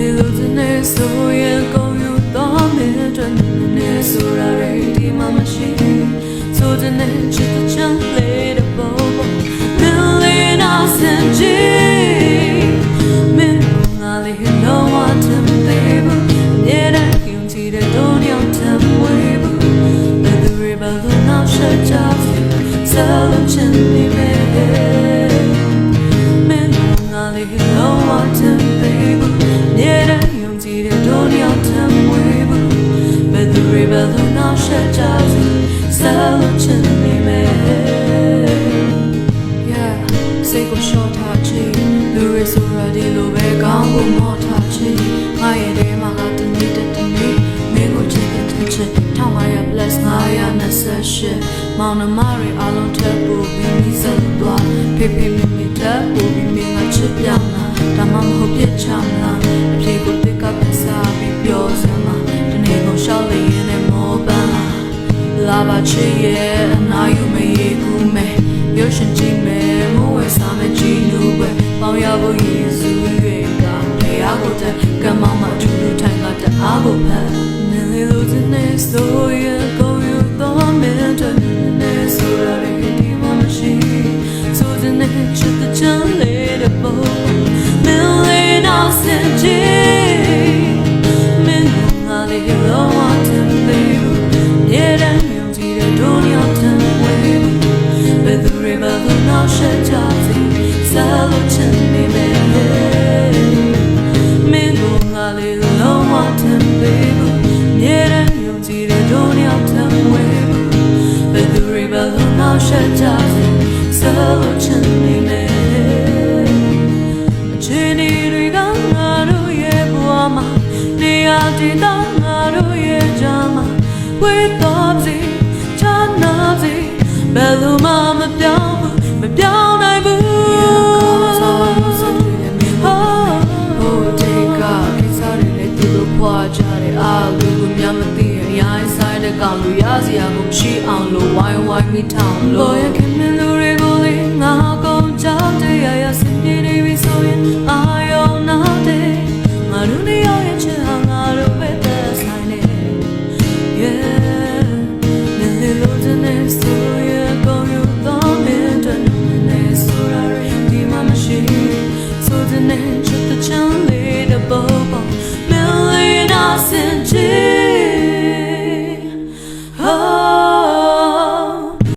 လေးလိုချင်နေဆိုရင်ကုန်ယူတော့မင်းအတွက်နေဆိုတာတွေဒီမှာမရှိဆိုတဲ့နဲ့ချစ်တဲ့ချမ်းလေးတဲ့ဘောဘောမင်းလေးနာစင်ကြီးမင်းငါလေး know what to baby နေတယ်ယုံကြည်တဲ့တို့ညောင်းတမ်းဝေးဘူး Let the river the now shut down Salon chin me Men nga le no want to မှာငါတနေ့တစ်နေ့မင်းကိုချစ်တဲ့ချစ်ထောင်မရ bless 928မောင်နှမတွေအားလုံးထပ်ဖို့ပြီးပြီးဆက်သွားဖေဖေမိမိထပ်ဖို့ပြီးမင်းကချစ်ပြမှာဒါမှမဟုတ်ပြစ်ချမလား လာပါချစ်ရဲ့အနာယူမရေကူးမယ်ရုပ်ရှင်ကြည့်မယ်မိုးဝဲစားမယ်ကြည်နူးပဲပေါင်းရဖို့ရည်စူးတွေကတရားကိုတက်ကမ်းမောင်းမှထူးထူးထိုင်ကတအားကိုဖတ်နင်းလေးလိုချင်နေဆိုရင်ကိုယူတော့မင်းတို့နေဆိုရတဲ့ဒီမှာမရှိဆိုတဲ့နဲ့ချစ်တဲ့ချမ်းလေးတဲ့ဘောမင်းလေးနောက်စင်ကြည့် label မြဲတမ်းယုံကြည်တဲ့ဒုညောက်တံဝဲဘယ်သူတွေမှလုံးနောက်ရှက်ကြစေဆလို့ချင်နေလေအချိန်တွေကငါတို့ရဲ့ဘဝမှာနေရာဒေသငါတို့ရဲ့ကြားမှာဝေးတော်စေချမ်းသာစေဘယ်လိုမှ Aziago, she on low, why, why, me town, lawyer, can't do it.